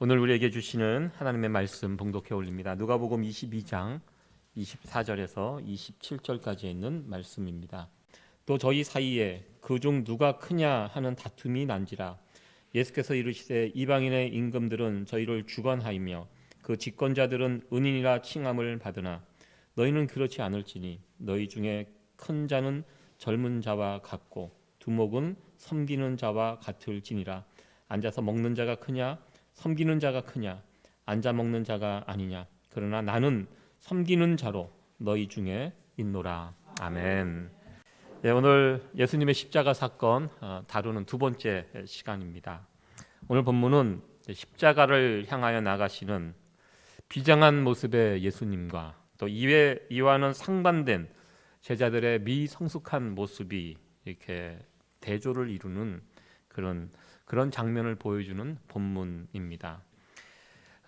오늘 우리에게 주시는 하나님의 말씀 봉독해 올립니다. 누가복음 22장 24절에서 27절까지 있는 말씀입니다. 또 저희 사이에 그중 누가 크냐 하는 다툼이 난지라 예수께서 이르시되 이방인의 임금들은 저희를 주관하이며 그 집권자들은 은인이라 칭함을 받으나 너희는 그렇지 않을지니 너희 중에 큰 자는 젊은 자와 같고 두목은 섬기는 자와 같을지니라 앉아서 먹는 자가 크냐 섬기는 자가 크냐 앉아 먹는 자가 아니냐 그러나 나는 섬기는 자로 너희 중에 있노라 아멘. 예, 오늘 예수님의 십자가 사건 어, 다루는 두 번째 시간입니다. 오늘 본문은 십자가를 향하여 나가시는 비장한 모습의 예수님과 또 이외 이와는 상반된 제자들의 미성숙한 모습이 이렇게 대조를 이루는 그런 그런 장면을 보여주는 본문입니다.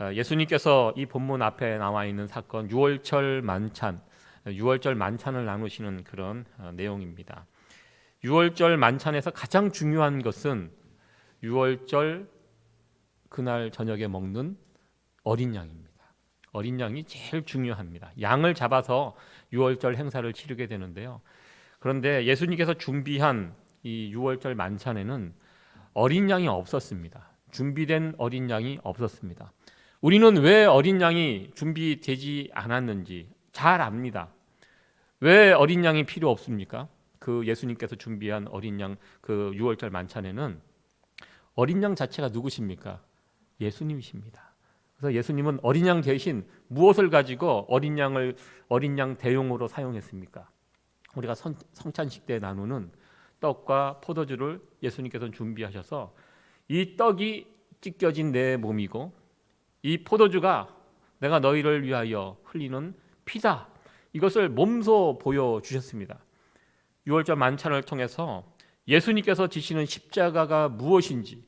어, 예수님께서 이 본문 앞에 나와 있는 사건 유월절 만찬, 유월절 만찬을 나누시는 그런 어, 내용입니다. 유월절 만찬에서 가장 중요한 것은 유월절 그날 저녁에 먹는 어린 양입니다. 어린 양이 제일 중요합니다. 양을 잡아서 유월절 행사를 치르게 되는데요. 그런데 예수님께서 준비한 이 유월절 만찬에는 어린 양이 없었습니다. 준비된 어린 양이 없었습니다. 우리는 왜 어린 양이 준비되지 않았는지 잘 압니다. 왜 어린 양이 필요 없습니까? 그 예수님께서 준비한 어린 양그 유월절 만찬에는 어린 양 자체가 누구십니까? 예수님이십니다. 그래서 예수님은 어린 양 대신 무엇을 가지고 어린 양을 어린 양 대용으로 사용했습니까? 우리가 성, 성찬식 때 나누는 떡과 포도주를 예수님께서는 준비하셔서 이 떡이 찢겨진 내 몸이고 이 포도주가 내가 너희를 위하여 흘리는 피다. 이것을 몸소 보여 주셨습니다. 6월절 만찬을 통해서 예수님께서 지시는 십자가가 무엇인지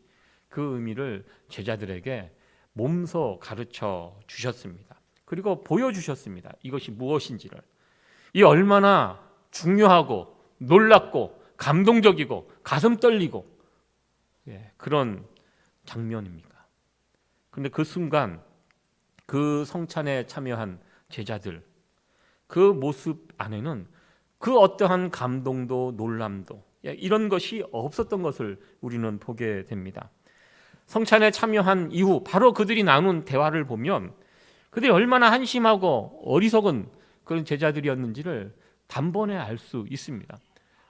그 의미를 제자들에게 몸소 가르쳐 주셨습니다. 그리고 보여 주셨습니다. 이것이 무엇인지를. 이 얼마나 중요하고 놀랍고 감동적이고 가슴 떨리고 예, 그런 장면입니까? 근데 그 순간 그 성찬에 참여한 제자들 그 모습 안에는 그 어떠한 감동도 놀람도 예, 이런 것이 없었던 것을 우리는 보게 됩니다. 성찬에 참여한 이후 바로 그들이 나눈 대화를 보면 그들이 얼마나 한심하고 어리석은 그런 제자들이었는지를 단번에 알 수 있습니다.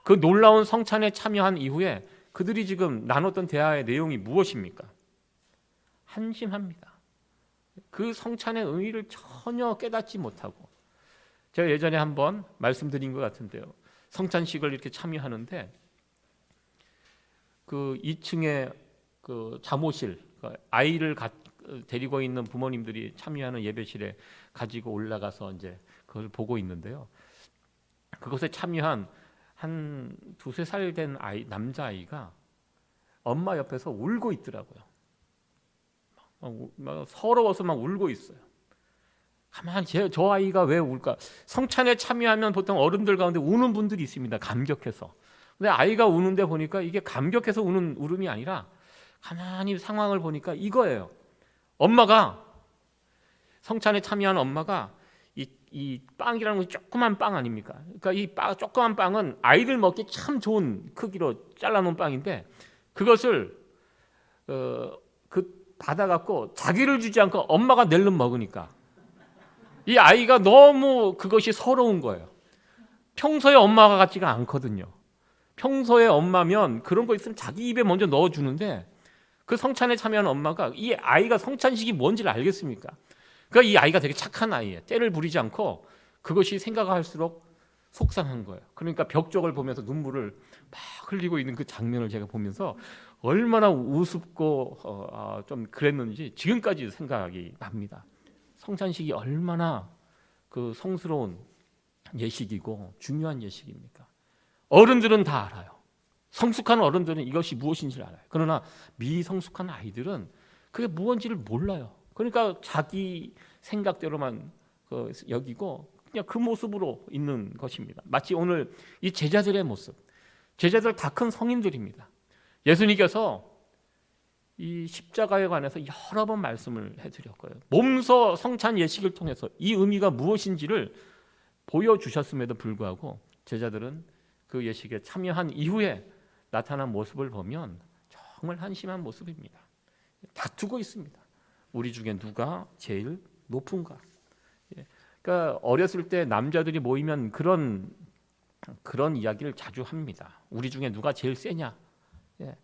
그 놀라운 성찬에 참여한 이후에 그들이 지금 나눴던 대화의 내용이 무엇입니까? 한심합니다. 그 성찬의 의의를 전혀 깨닫지 못하고 제가 예전에 한번 말씀드린 것 같은데요. 성찬식을 이렇게 참여하는데 그 2층에 그 잠옷실 그 아이를 가, 데리고 있는 부모님들이 참여하는 예배실에 가지고 올라가서 이제 그걸 보고 있는데요. 그것에 참여한 한 두세 살 된 아이 남자 아이가 엄마 옆에서 울고 있더라고요. 막, 막 서러워서 막 울고 있어요. 가만 제, 저 아이가 왜 울까? 성찬에 참여하면 보통 어른들 가운데 우는 분들이 있습니다. 감격해서. 근데 아이가 우는데 보니까 이게 감격해서 우는 울음이 아니라 가만히 상황을 보니까 이거예요. 엄마가 성찬에 참여한 엄마가 이, 이 빵이라는 것이 조그만 빵 아닙니까? 그러니까 이 빵, 조그만 빵은 아이들 먹기 참 좋은 크기로 잘라놓은 빵인데 그것을 어, 그 받아갖고 자기를 주지 않고 엄마가 낼름 먹으니까 이 아이가 너무 그것이 서러운 거예요. 평소에 엄마가 같지가 않거든요. 평소에 엄마면 그런 거 있으면 자기 입에 먼저 넣어주는데 그 성찬에 참여한 엄마가 이 아이가 성찬식이 뭔지를 알겠습니까? 그러니까 이 아이가 되게 착한 아이예요. 때를 부리지 않고 그것이 생각할수록 속상한 거예요. 그러니까 벽 쪽을 보면서 눈물을 막 흘리고 있는 그 장면을 제가 보면서 얼마나 우습고 어, 아, 좀 그랬는지 지금까지 생각이 납니다. 성찬식이 얼마나 그 성스러운 예식이고 중요한 예식입니까? 어른들은 다 알아요. 성숙한 어른들은 이것이 무엇인지를 알아요. 그러나 미성숙한 아이들은 그게 무엇인지를 몰라요. 그러니까 자기 생각대로만 그 여기고 그냥 그 모습으로 있는 것입니다. 마치 오늘 이 제자들의 모습. 제자들 다 큰 성인들입니다. 예수님께서 이 십자가에 관해서 여러 번 말씀을 해드렸고요. 몸소 성찬 예식을 통해서 이 의미가 무엇인지를 보여주셨음에도 불구하고 제자들은 그 예식에 참여한 이후에 나타난 모습을 보면 정말 한심한 모습입니다. 다투고 있습니다. 우리 중에 누가 제일 높은가? 예. 그러니까 어렸을 때 남자들이 모이면 그런 그런 이야기를 자주 합니다. 우리 중에 누가 제일 세냐? 예.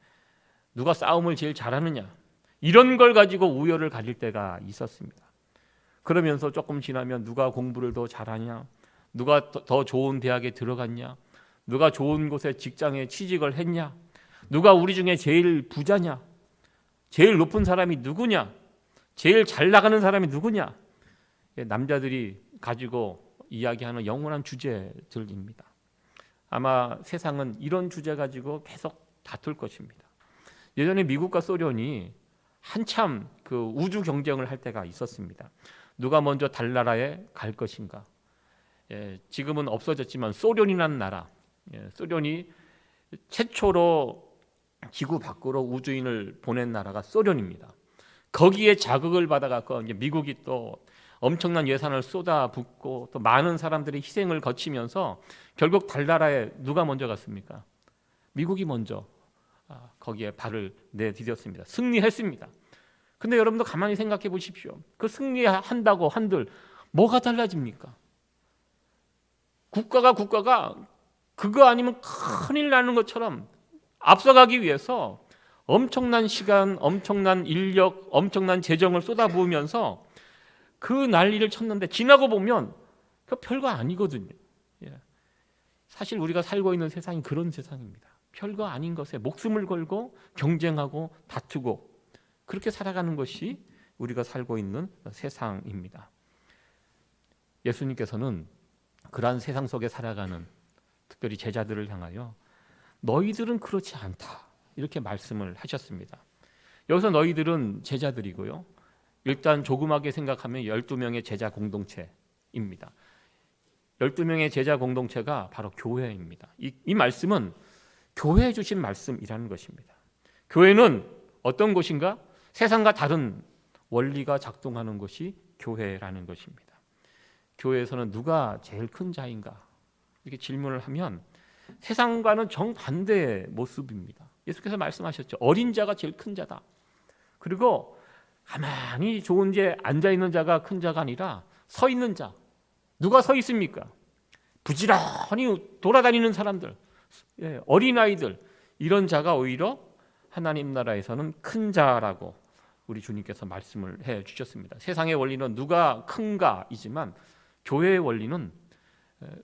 누가 싸움을 제일 잘하느냐? 이런 걸 가지고 우열을 가릴 때가 있었습니다. 그러면서 조금 지나면 누가 공부를 더 잘하냐? 누가 더- 더 좋은 대학에 들어갔냐? 누가 좋은 곳에 직장에 취직을 했냐? 누가 우리 중에 제일 부자냐? 제일 높은 사람이 누구냐? 제일 잘 나가는 사람이 누구냐? 예, 남자들이 가지고 이야기하는 영원한 주제들입니다. 아마 세상은 이런 주제 가지고 계속 다툴 것입니다. 예전에 미국과 소련이 한참 그 우주 경쟁을 할 때가 있었습니다. 누가 먼저 달나라에 갈 것인가? 예, 지금은 없어졌지만 소련이라는 나라, 예, 소련이 최초로 지구 밖으로 우주인을 보낸 나라가 소련입니다. 거기에 자극을 받아갖고 미국이 또 엄청난 예산을 쏟아붓고 또 많은 사람들의 희생을 거치면서 결국 달나라에 누가 먼저 갔습니까? 미국이 먼저 아, 거기에 발을 내디뎠습니다. 승리했습니다. 근데 여러분도 가만히 생각해 보십시오. 그 승리한다고 한들 뭐가 달라집니까? 국가가 국가가 그거 아니면 큰일 나는 것처럼 앞서가기 위해서 엄청난 시간, 엄청난 인력, 엄청난 재정을 쏟아부으면서 그 난리를 쳤는데 지나고 보면 그 별거 아니거든요. 예. 사실 우리가 살고 있는 세상이 그런 세상입니다. 별거 아닌 것에 목숨을 걸고 경쟁하고 다투고 그렇게 살아가는 것이 우리가 살고 있는 세상입니다. 예수님께서는 그러한 세상 속에 살아가는 특별히 제자들을 향하여 너희들은 그렇지 않다. 이렇게 말씀을 하셨습니다. 여기서 너희들은 제자들이고요. 일단 조그맣게 생각하면 12명의 제자 공동체입니다. 12명의 제자 공동체가 바로 교회입니다. 이, 이 말씀은 교회에 주신 말씀이라는 것입니다. 교회는 어떤 곳인가? 세상과 다른 원리가 작동하는 것이 교회라는 것입니다. 교회에서는 누가 제일 큰 자인가? 이렇게 질문을 하면 세상과는 정반대의 모습입니다. 예수께서 말씀하셨죠. 어린 자가 제일 큰 자다. 그리고 가만히 좋은 데 앉아 있는 자가 큰 자가 아니라 서 있는 자. 누가 서 있습니까? 부지런히 돌아다니는 사람들, 예, 어린 아이들 이런 자가 오히려 하나님 나라에서는 큰 자라고 우리 주님께서 말씀을 해 주셨습니다. 세상의 원리는 누가 큰가이지만 교회의 원리는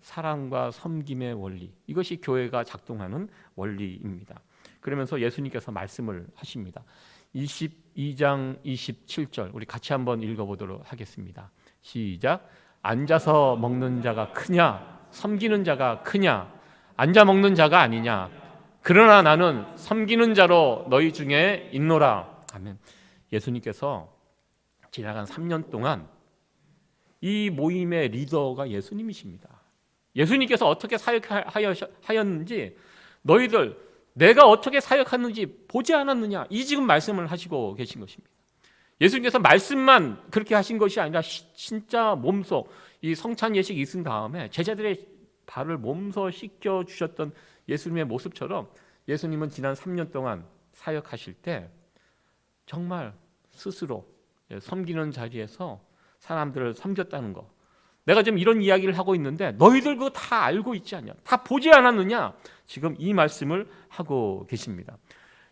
사랑과 섬김의 원리 이것이 교회가 작동하는 원리입니다. 그러면서 예수님께서 말씀을 하십니다. 22장 27절 우리 같이 한번 읽어보도록 하겠습니다. 시작. 앉아서 먹는 자가 크냐 섬기는 자가 크냐 앉아 먹는 자가 아니냐 그러나 나는 섬기는 자로 너희 중에 있노라 아멘 예수님께서 지나간 3년 동안 이 모임의 리더가 예수님이십니다 예수님께서 어떻게 사역하였는지 너희들 내가 어떻게 사역하는지 보지 않았느냐 이 지금 말씀을 하시고 계신 것입니다 예수님께서 말씀만 그렇게 하신 것이 아니라 시, 진짜 몸소 이 성찬 예식이 있은 다음에 제자들의 발을 몸소 씻겨 주셨던 예수님의 모습처럼 예수님은 지난 3년 동안 사역하실 때 정말 스스로 섬기는 자리에서 사람들을 섬겼다는 거. 내가 지금 이런 이야기를 하고 있는데 너희들 그거 다 알고 있지 않냐? 다 보지 않았느냐? 지금 이 말씀을 하고 계십니다.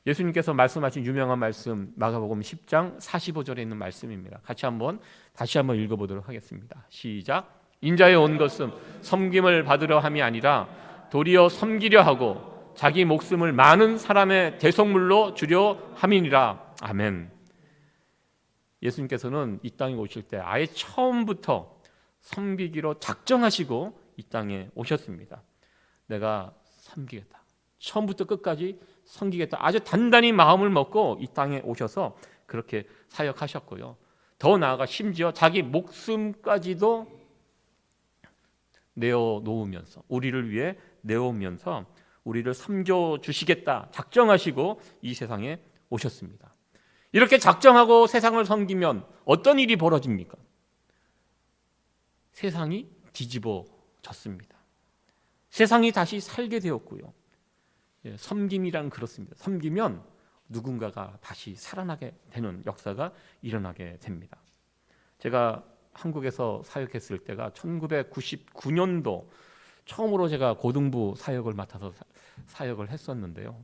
예수님께서 말씀하신 유명한 말씀 마가복음 10장 45절에 있는 말씀입니다. 같이 한번 다시 한번 읽어 보도록 하겠습니다. 시작. 인자에 온 것은 섬김을 받으려 함이 아니라 도리어 섬기려 하고 자기 목숨을 많은 사람의 대속물로 주려 함이니라. 아멘. 예수님께서는 이 땅에 오실 때 아예 처음부터 섬기기로 작정하시고 이 땅에 오셨습니다. 내가 섬기겠다. 처음부터 끝까지 섬기겠다. 아주 단단히 마음을 먹고 이 땅에 오셔서 그렇게 사역하셨고요. 더 나아가 심지어 자기 목숨까지도 내어 놓으면서 우리를 위해 내오면서 우리를 섬겨 주시겠다 작정하시고 이 세상에 오셨습니다. 이렇게 작정하고 세상을 섬기면 어떤 일이 벌어집니까? 세상이 뒤집어졌습니다. 세상이 다시 살게 되었고요. 예, 섬김이란 그렇습니다. 섬기면 누군가가 다시 살아나게 되는 역사가 일어나게 됩니다. 제가 한국에서 사역했을 때가 1999년도 처음으로 제가 고등부 사역을 맡아서 사, 역을 했었는데요.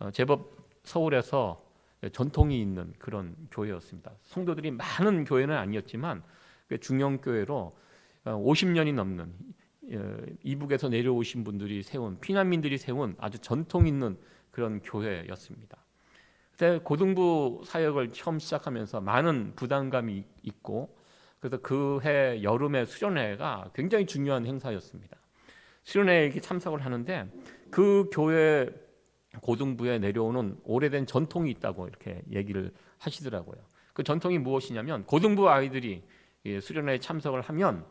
어, 제법 서울에서 전통이 있는 그런 교회였습니다. 성도들이 많은 교회는 아니었지만 그 중형 교회로 50년이 넘는 어, 이북에서 내려오신 분들이 세운 피난민들이 세운 아주 전통 있는 그런 교회였습니다. 그때 고등부 사역을 처음 시작하면서 많은 부담감이 있고 그래서 그 해 여름의 수련회가 굉장히 중요한 행사였습니다. 수련회에 참석을 하는데 그 교회 고등부에 내려오는 오래된 전통이 있다고 이렇게 얘기를 하시더라고요. 그 전통이 무엇이냐면 고등부 아이들이 수련회에 참석을 하면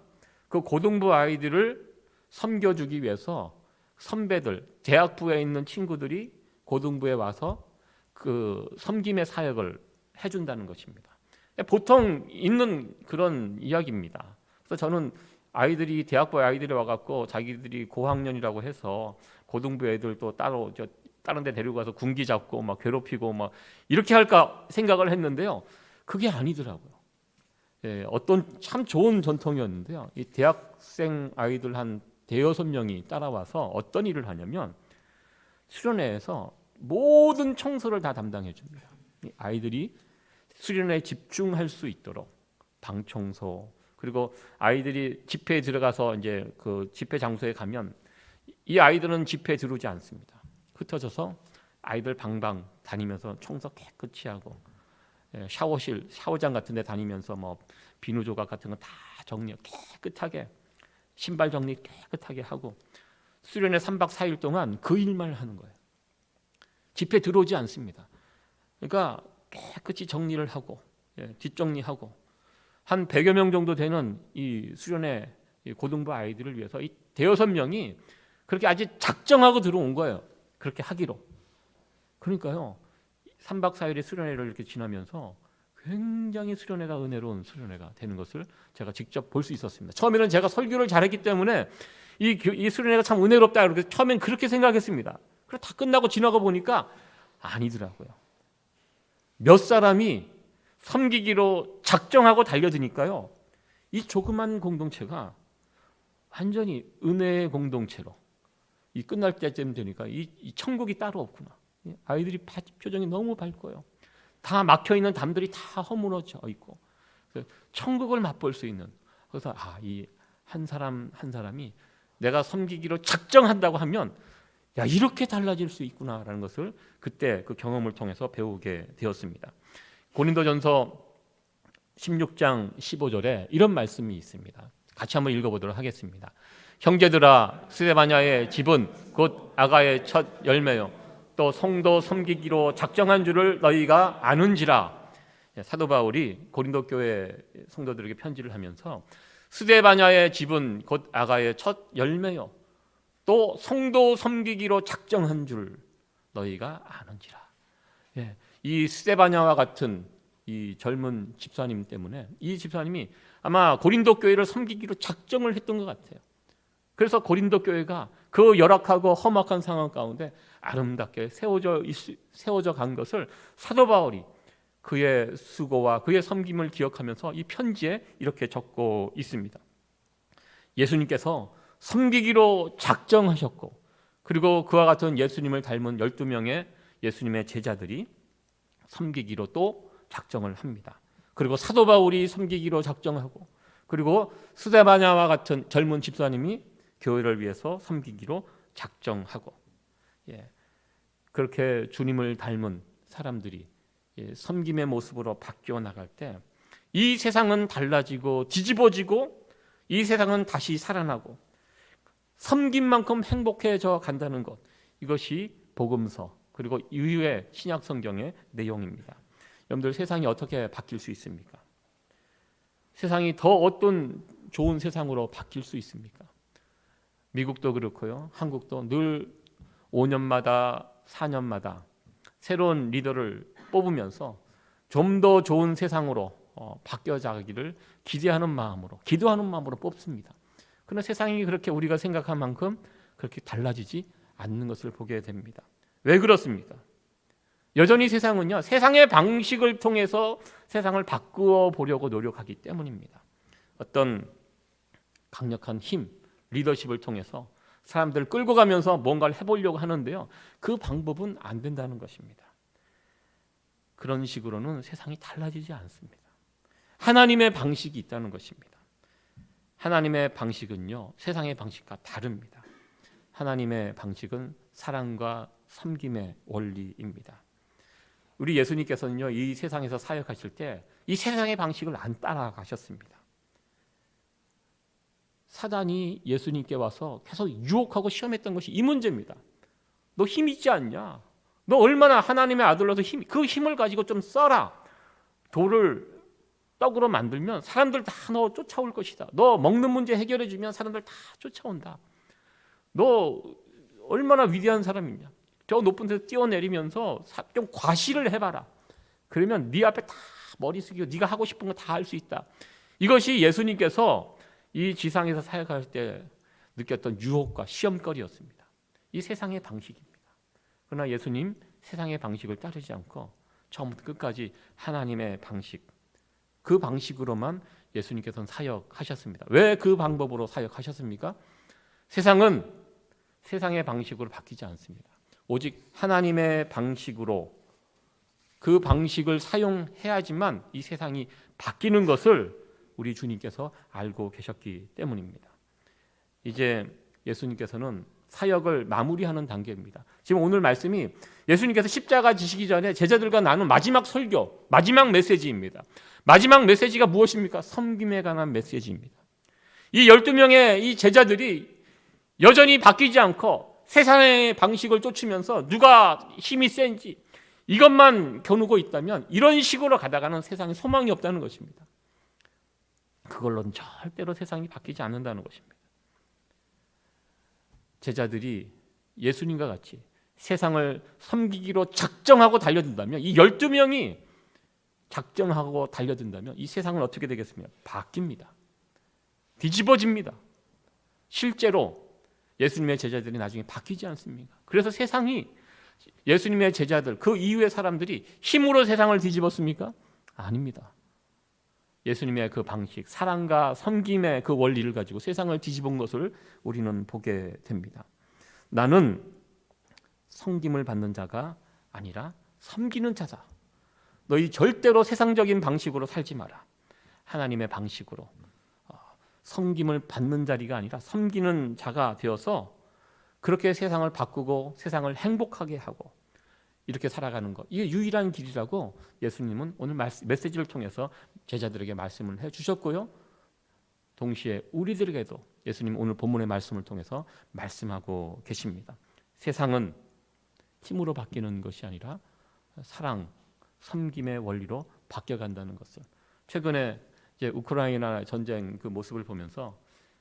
그 고등부 아이들을 섬겨주기 위해서 선배들 대학부에 있는 친구들이 고등부에 와서 그 섬김의 사역을 해준다는 것입니다. 보통 있는 그런 이야기입니다. 그래서 저는 아이들이 대학부 아이들이 와갖고 자기들이 고학년이라고 해서 고등부 애들 또 따로 저 다른 데 데리고 가서 군기 잡고 막 괴롭히고 막 이렇게 할까 생각을 했는데요. 그게 아니더라고요. 예, 어떤 참 좋은 전통이었는데요. 이 대학생 아이들 한 대여섯 명이 따라와서 어떤 일을 하냐면 수련회에서 모든 청소를 다 담당해 줍니다. 아이들이 수련회에 집중할 수 있도록 방 청소 그리고 아이들이 집회에 들어가서 이제 그 집회 장소에 가면 이 아이들은 집회에 들어오지 않습니다. 흩어져서 아이들 방방 다니면서 청소 깨끗이 하고 예, 샤워실 샤워장 같은 데 다니면서 뭐 비누 조각 같은 거 다 정리 깨끗하게 신발 정리 깨끗하게 하고 수련회 3박 4일 동안 그 일만 하는 거예요. 집회 들어오지 않습니다. 그러니까 깨끗이 정리를 하고 예, 뒷정리하고 한 100여 명 정도 되는 이 수련회 고등부 아이들을 위해서 이 대여섯 명이 그렇게 아주 작정하고 들어온 거예요. 그렇게 하기로. 그러니까요. 3박 4일의 수련회를 이렇게 지나면서 굉장히 수련회가 은혜로운 수련회가 되는 것을 제가 직접 볼 수 있었습니다. 처음에는 제가 설교를 잘했기 때문에 이, 이 수련회가 참 은혜롭다 이렇게 처음엔 그렇게 생각했습니다. 그래 다 끝나고 지나가 보니까 아니더라고요. 몇 사람이 섬기기로 작정하고 달려드니까요. 이 조그만 공동체가 완전히 은혜의 공동체로 이 끝날 때쯤 되니까 이, 이 천국이 따로 없구나. 아이들이 표정이 너무 밝고요. 다 막혀 있는 담들이 다 허물어져 있고 천국을 맛볼 수 있는 그래서 아 이 한 사람 한 사람이 내가 섬기기로 작정한다고 하면 야 이렇게 달라질 수 있구나라는 것을 그때 그 경험을 통해서 배우게 되었습니다. 고린도전서 16장 15절에 이런 말씀이 있습니다. 같이 한번 읽어보도록 하겠습니다. 형제들아 스데바냐의 집은 곧 아가의 첫 열매요 또 성도 섬기기로 작정한 줄을 너희가 아는지라 예, 사도 바울이 고린도 교회 성도들에게 편지를 하면서 스데바냐의 집은 곧 아가의 첫 열매요 또 성도 섬기기로 작정한 줄 너희가 아는지라. 예, 이 스데바냐와 같은 이 젊은 집사님 때문에 이 집사님이 아마 고린도 교회를 섬기기로 작정을 했던 것 같아요. 그래서 고린도 교회가 그 열악하고 험악한 상황 가운데 아름답게 세워져 세워져 간 것을 사도 바울이 그의 수고와 그의 섬김을 기억하면서 이 편지에 이렇게 적고 있습니다. 예수님께서 섬기기로 작정하셨고 그리고 그와 같은 예수님을 닮은 12명의 예수님의 제자들이 섬기기로 또 작정을 합니다. 그리고 사도 바울이 섬기기로 작정하고 그리고 스데바냐와 같은 젊은 집사님이 교회를 위해서 섬기기로 작정하고 예. 그렇게 주님을 닮은 사람들이 예, 섬김의 모습으로 바뀌어 나갈 때 이 세상은 달라지고 뒤집어지고 이 세상은 다시 살아나고 섬긴 만큼 행복해져 간다는 것 이것이 복음서 그리고 이후의 신약 성경의 내용입니다. 여러분들 세상이 어떻게 바뀔 수 있습니까? 세상이 더 어떤 좋은 세상으로 바뀔 수 있습니까? 미국도 그렇고요. 한국도 늘 5년마다 4년마다 새로운 리더를 뽑으면서 좀 더 좋은 세상으로 어, 바뀌어가기를 기대하는 마음으로 기도하는 마음으로 뽑습니다. 그러나 세상이 그렇게 우리가 생각한 만큼 그렇게 달라지지 않는 것을 보게 됩니다. 왜 그렇습니까? 여전히 세상은요 세상의 방식을 통해서 세상을 바꾸어 보려고 노력하기 때문입니다. 어떤 강력한 힘, 리더십을 통해서 사람들을 끌고 가면서 뭔가를 해보려고 하는데요. 그 방법은 안 된다는 것입니다. 그런 식으로는 세상이 달라지지 않습니다. 하나님의 방식이 있다는 것입니다. 하나님의 방식은요, 세상의 방식과 다릅니다. 하나님의 방식은 사랑과 섬김의 원리입니다. 우리 예수님께서는요, 이 세상에서 사역하실 때 이 세상의 방식을 안 따라가셨습니다. 사단이 예수님께 와서 계속 유혹하고 시험했던 것이 이 문제입니다. 너 힘 있지 않냐? 너 얼마나 하나님의 아들로서 힘, 그 힘을 가지고 좀 써라. 돌을 떡으로 만들면 사람들 다 너 쫓아올 것이다. 너 먹는 문제 해결해 주면 사람들 다 쫓아온다. 너 얼마나 위대한 사람이냐? 저 높은 데서 뛰어내리면서 사- 좀 과시를 해봐라. 그러면 네 앞에 다 머리 숙이고 네가 하고 싶은 거 다 할 수 있다. 이것이 예수님께서 이 지상에서 사역할 때 느꼈던 유혹과 시험거리였습니다. 이 세상의 방식입니다. 그러나 예수님 세상의 방식을 따르지 않고 처음부터 끝까지 하나님의 방식 그 방식으로만 예수님께서는 사역하셨습니다. 왜 그 방법으로 사역하셨습니까? 세상은 세상의 방식으로 바뀌지 않습니다. 오직 하나님의 방식으로 그 방식을 사용해야지만 이 세상이 바뀌는 것을 우리 주님께서 알고 계셨기 때문입니다. 이제 예수님께서는 사역을 마무리하는 단계입니다. 지금 오늘 말씀이 예수님께서 십자가 지시기 전에 제자들과 나눈 마지막 설교, 마지막 메시지입니다. 마지막 메시지가 무엇입니까? 섬김에 관한 메시지입니다. 이 12명의 이 제자들이 여전히 바뀌지 않고 세상의 방식을 쫓으면서 누가 힘이 센지 이것만 겨누고 있다면 이런 식으로 가다가는 세상에 소망이 없다는 것입니다. 그걸로는 절대로 세상이 바뀌지 않는다는 것입니다. 제자들이 예수님과 같이 세상을 섬기기로 작정하고 달려든다면 이 12명이 작정하고 달려든다면 이 세상은 어떻게 되겠습니까? 바뀝니다. 뒤집어집니다. 실제로 예수님의 제자들이 나중에 바뀌지 않습니까? 그래서 세상이 예수님의 제자들 그 이후의 사람들이 힘으로 세상을 뒤집었습니까? 아닙니다. 예수님의 그 방식, 사랑과 섬김의 그 원리를 가지고 세상을 뒤집은 것을 우리는 보게 됩니다. 나는 섬김을 받는 자가 아니라 섬기는 자다. 너희 절대로 세상적인 방식으로 살지 마라. 하나님의 방식으로 어, 섬김을 받는 자리가 아니라 섬기는 자가 되어서 그렇게 세상을 바꾸고 세상을 행복하게 하고 이렇게 살아가는 것 이게 유일한 길이라고 예수님은 오늘 메시지를 통해서 제자들에게 말씀을 해 주셨고요. 동시에 우리들에게도 예수님 오늘 본문의 말씀을 통해서 말씀하고 계십니다. 세상은 힘으로 바뀌는 것이 아니라 사랑, 섬김의 원리로 바뀌어 간다는 것을 최근에 이제 우크라이나 전쟁 그 모습을 보면서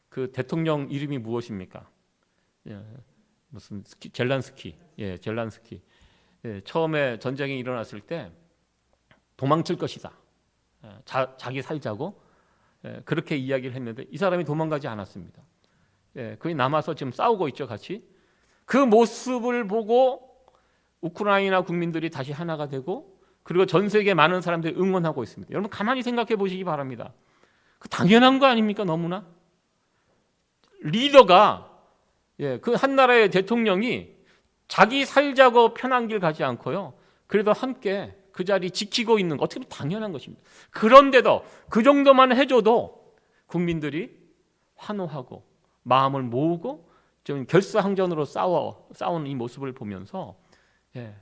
그 대통령 이름이 무엇입니까? 예, 무슨 스키, 젤란스키, 예, 젤란스키. 예, 처음에 전쟁이 일어났을 때 도망칠 것이다. 예, 자, 자기 살자고 예, 그렇게 이야기를 했는데 이 사람이 도망가지 않았습니다. 예, 거기 남아서 지금 싸우고 있죠, 같이. 그 모습을 보고 우크라이나 국민들이 다시 하나가 되고 그리고 전 세계 많은 사람들이 응원하고 있습니다. 여러분 가만히 생각해 보시기 바랍니다. 그 당연한 거 아닙니까? 너무나 리더가 예, 그 한 나라의 대통령이 자기 살자고 편한 길 가지 않고요. 그래도 함께 그 자리 지키고 있는 거 어떻게 보면 당연한 것입니다. 그런데도 그 정도만 해줘도 국민들이 환호하고 마음을 모으고 좀 결사항전으로 싸워 싸우는 이 모습을 보면서 예,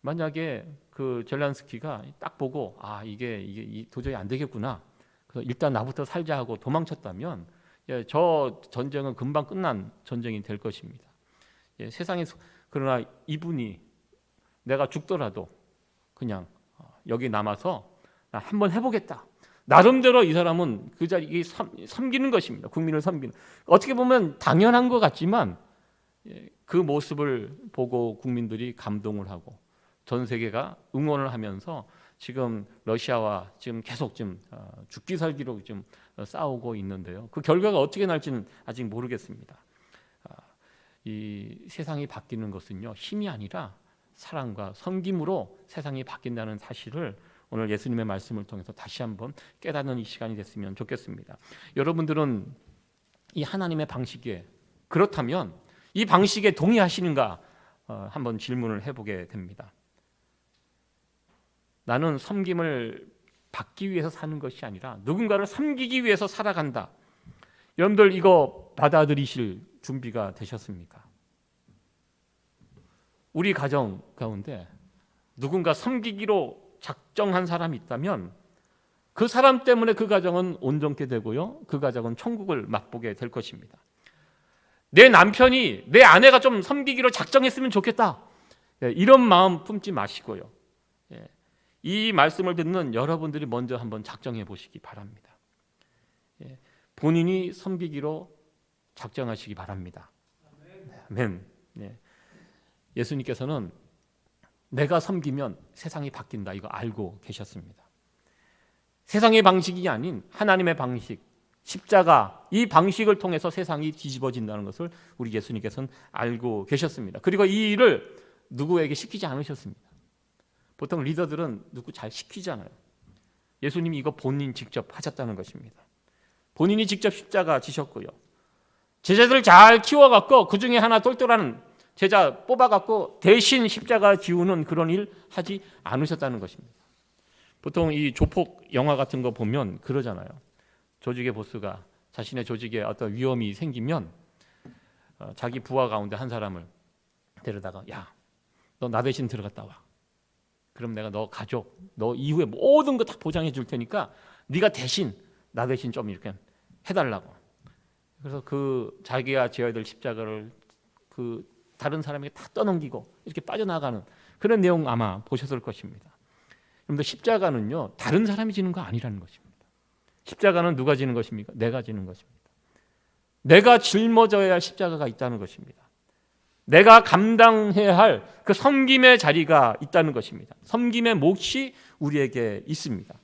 만약에 그 젤란스키가 딱 보고 아 이게 이게 도저히 안 되겠구나. 그래서 일단 나부터 살자 하고 도망쳤다면 예, 저 전쟁은 금방 끝난 전쟁이 될 것입니다. 예, 세상에 그러나 이분이 내가 죽더라도 그냥 어, 여기 남아서 나 한번 해보겠다. 나름대로 이 사람은 그 자리 섬기는 것입니다. 국민을 섬기는. 어떻게 보면 당연한 것 같지만 예, 그 모습을 보고 국민들이 감동을 하고 전 세계가 응원을 하면서 지금 러시아와 지금 계속 좀 어, 죽기 살기로 좀 어, 싸우고 있는데요. 그 결과가 어떻게 날지는 아직 모르겠습니다. 아, 이 세상이 바뀌는 것은요 힘이 아니라 사랑과 섬김으로 세상이 바뀐다는 사실을 오늘 예수님의 말씀을 통해서 다시 한번 깨닫는 이 시간이 됐으면 좋겠습니다. 여러분들은 이 하나님의 방식에 그렇다면 이 방식에 동의하시는가 어, 한번 질문을 해보게 됩니다. 나는 섬김을 받기 위해서 사는 것이 아니라 누군가를 섬기기 위해서 살아간다. 여러분들 이거 받아들이실 준비가 되셨습니까? 우리 가정 가운데 누군가 섬기기로 작정한 사람이 있다면 그 사람 때문에 그 가정은 온전케 되고요. 그 가정은 천국을 맛보게 될 것입니다. 내 남편이 내 아내가 좀 섬기기로 작정했으면 좋겠다. 예, 이런 마음 품지 마시고요. 예, 이 말씀을 듣는 여러분들이 먼저 한번 작정해 보시기 바랍니다. 예, 본인이 섬기기로 작정하시기 바랍니다. 아멘. 예. 예수님께서는 내가 섬기면 세상이 바뀐다 이거 알고 계셨습니다. 세상의 방식이 아닌 하나님의 방식, 십자가 이 방식을 통해서 세상이 뒤집어진다는 것을 우리 예수님께서는 알고 계셨습니다. 그리고 이 일을 누구에게 시키지 않으셨습니다. 보통 리더들은 누구 잘 시키잖아요. 예수님이 이거 본인 직접 하셨다는 것입니다. 본인이 직접 십자가 지셨고요. 제자들 잘 키워갖고 그 중에 하나 똘똘한 제자 뽑아갖고 대신 십자가 지우는 그런 일 하지 않으셨다는 것입니다. 보통 이 조폭 영화 같은 거 보면 그러잖아요. 조직의 보스가 자신의 조직에 어떤 위험이 생기면 어, 자기 부하 가운데 한 사람을 데려다가 야, 너 나 대신 들어갔다 와. 그럼 내가 너 가족, 너 이후에 모든 거 다 보장해 줄 테니까 네가 대신 나 대신 좀 이렇게 해달라고. 그래서 그 자기가 지어야 될 십자가를 그 다른 사람에게 다 떠넘기고 이렇게 빠져나가는 그런 내용 아마 보셨을 것입니다. 여러분들 십자가는요 다른 사람이 지는 거 아니라는 것입니다. 십자가는 누가 지는 것입니까? 내가 지는 것입니다. 내가 짊어져야 할 십자가가 있다는 것입니다. 내가 감당해야 할 그 섬김의 자리가 있다는 것입니다. 섬김의 몫이 우리에게 있습니다.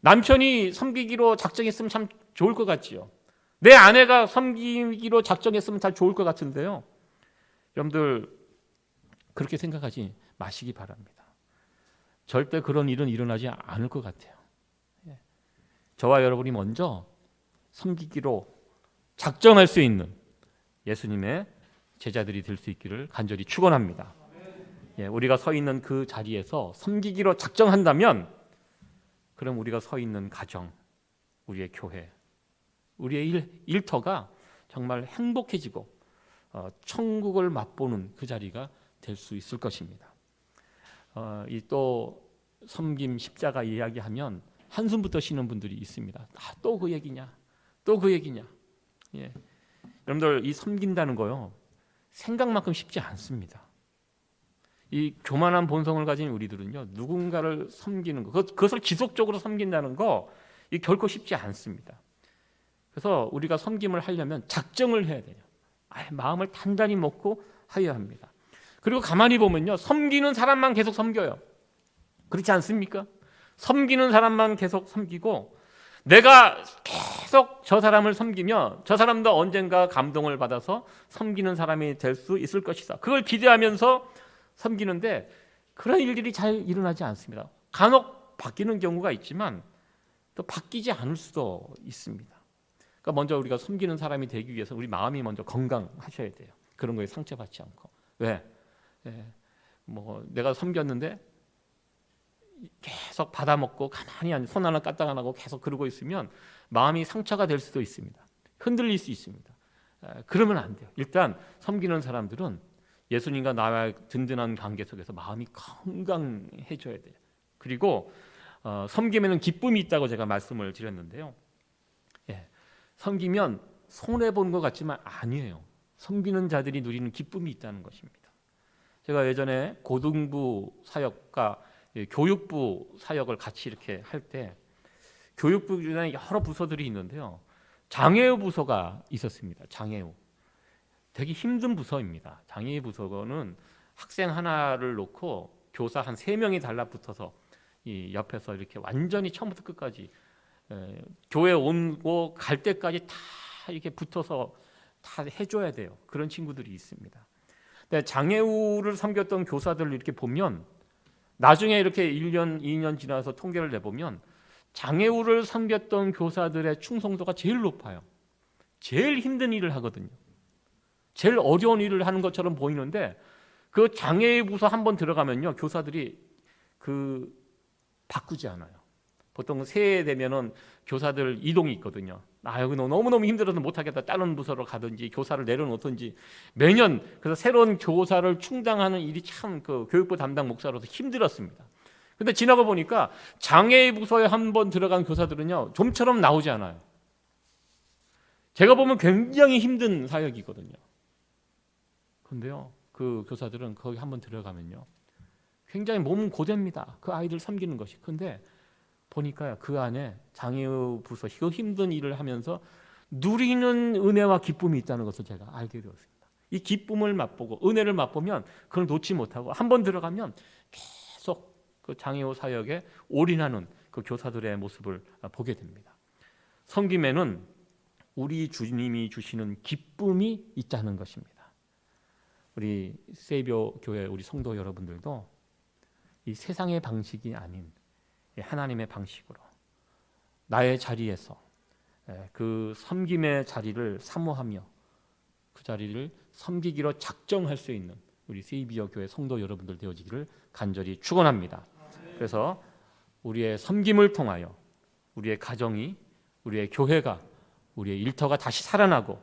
남편이 섬기기로 작정했으면 참 좋을 것 같지요. 내 아내가 섬기기로 작정했으면 참 좋을 것 같은데요. 여러분들 그렇게 생각하지 마시기 바랍니다. 절대 그런 일은 일어나지 않을 것 같아요. 예. 저와 여러분이 먼저 섬기기로 작정할 수 있는 예수님의 제자들이 될 수 있기를 간절히 축원합니다. 예, 우리가 서 있는 그 자리에서 섬기기로 작정한다면 그럼 우리가 서 있는 가정, 우리의 교회, 우리의 일, 일터가 정말 행복해지고 어, 천국을 맛보는 그 자리가 될 수 있을 것입니다. 어, 이또 섬김 십자가 이야기하면 한숨부터 쉬는 분들이 있습니다. 아, 또 그 얘기냐? 또 그 얘기냐? 예. 여러분들 이 섬긴다는 거요 생각만큼 쉽지 않습니다. 이 교만한 본성을 가진 우리들은요 누군가를 섬기는 거 그것을 지속적으로 섬긴다는 거 이 결코 쉽지 않습니다. 그래서 우리가 섬김을 하려면 작정을 해야 돼요. 마음을 단단히 먹고 하여야 합니다. 그리고 가만히 보면요 섬기는 사람만 계속 섬겨요. 그렇지 않습니까? 섬기는 사람만 계속 섬기고 내가 계속 저 사람을 섬기면 저 사람도 언젠가 감동을 받아서 섬기는 사람이 될 수 있을 것이다. 그걸 기대하면서 섬기는데 그런 일들이 잘 일어나지 않습니다. 간혹 바뀌는 경우가 있지만 또 바뀌지 않을 수도 있습니다. 그러니까 먼저 우리가 섬기는 사람이 되기 위해서 우리 마음이 먼저 건강하셔야 돼요. 그런 거에 상처받지 않고 왜? 예, 뭐 내가 섬겼는데 계속 받아먹고 가만히 손 하나 까딱 안 하고 계속 그러고 있으면 마음이 상처가 될 수도 있습니다. 흔들릴 수 있습니다. 그러면 안 돼요. 일단 섬기는 사람들은 예수님과 나와의 든든한 관계 속에서 마음이 건강해져야 돼요. 그리고 어, 섬김에는 기쁨이 있다고 제가 말씀을 드렸는데요. 예, 섬기면 손해 보는 것 같지만 아니에요. 섬기는 자들이 누리는 기쁨이 있다는 것입니다. 제가 예전에 고등부 사역과 교육부 사역을 같이 이렇게 할 때 교육부 중에 여러 부서들이 있는데요. 장애우 부서가 있었습니다. 장애우. 되게 힘든 부서입니다. 장애우 부서는 학생 하나를 놓고 교사 한 세 명이 달라붙어서 이 옆에서 이렇게 완전히 처음부터 끝까지 에, 교회 오고 갈 때까지 다 이렇게 붙어서 다 해줘야 돼요. 그런 친구들이 있습니다. 근데 장애우를 섬겼던 교사들을 이렇게 보면 나중에 이렇게 1년, 2년 지나서 통계를 내보면 장애우를 섬겼던 교사들의 충성도가 제일 높아요. 제일 힘든 일을 하거든요. 제일 어려운 일을 하는 것처럼 보이는데 그 장애의 부서 한 번 들어가면요 교사들이 그 바꾸지 않아요. 보통 새해 되면은 교사들 이동이 있거든요. 아 여기 너무 너무 힘들어서 못하겠다 다른 부서로 가든지 교사를 내려놓든지 매년 그래서 새로운 교사를 충당하는 일이 참 그 교육부 담당 목사로서 힘들었습니다. 근데 지나고 보니까 장애의 부서에 한 번 들어간 교사들은요 좀처럼 나오지 않아요. 제가 보면 굉장히 힘든 사역이거든요. 근데요 그 교사들은 거기 한 번 들어가면요 굉장히 몸은 고됩니다. 그 아이들 섬기는 것이. 근데 보니까요 그 안에 장애우 부서 그 힘든 일을 하면서 누리는 은혜와 기쁨이 있다는 것을 제가 알게 되었습니다. 이 기쁨을 맛보고 은혜를 맛보면 그걸 놓지 못하고 한 번 들어가면 계속 그 장애우 사역에 올인하는 그 교사들의 모습을 보게 됩니다. 섬김에는 우리 주님이 주시는 기쁨이 있다는 것입니다. 우리 세이비어 교회 우리 성도 여러분들도 이 세상의 방식이 아닌 하나님의 방식으로 나의 자리에서 예, 그 섬김의 자리를 사모하며 그 자리를 섬기기로 작정할 수 있는 우리 세이비어 교회 성도 여러분들 되어지기를 간절히 축원합니다. 그래서 우리의 섬김을 통하여 우리의 가정이 우리의 교회가 우리의 일터가 다시 살아나고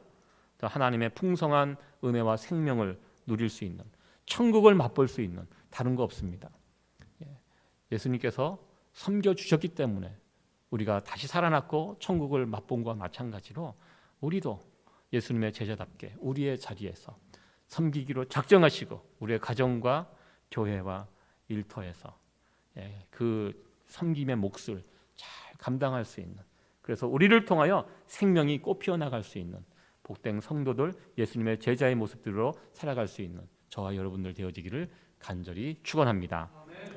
또 하나님의 풍성한 은혜와 생명을 누릴 수 있는 천국을 맛볼 수 있는 다른 거 없습니다. 예. 예수님께서 섬겨 주셨기 때문에 우리가 다시 살아났고 천국을 맛본 것과 마찬가지로 우리도 예수님의 제자답게 우리의 자리에서 섬기기로 작정하시고 우리의 가정과 교회와 일터에서 예, 그 섬김의 몫을 잘 감당할 수 있는 그래서 우리를 통하여 생명이 꽃피어 나갈 수 있는 복된 성도들 예수님의 제자의 모습들로 살아갈 수 있는 저와 여러분들 되어지기를 간절히 축원합니다.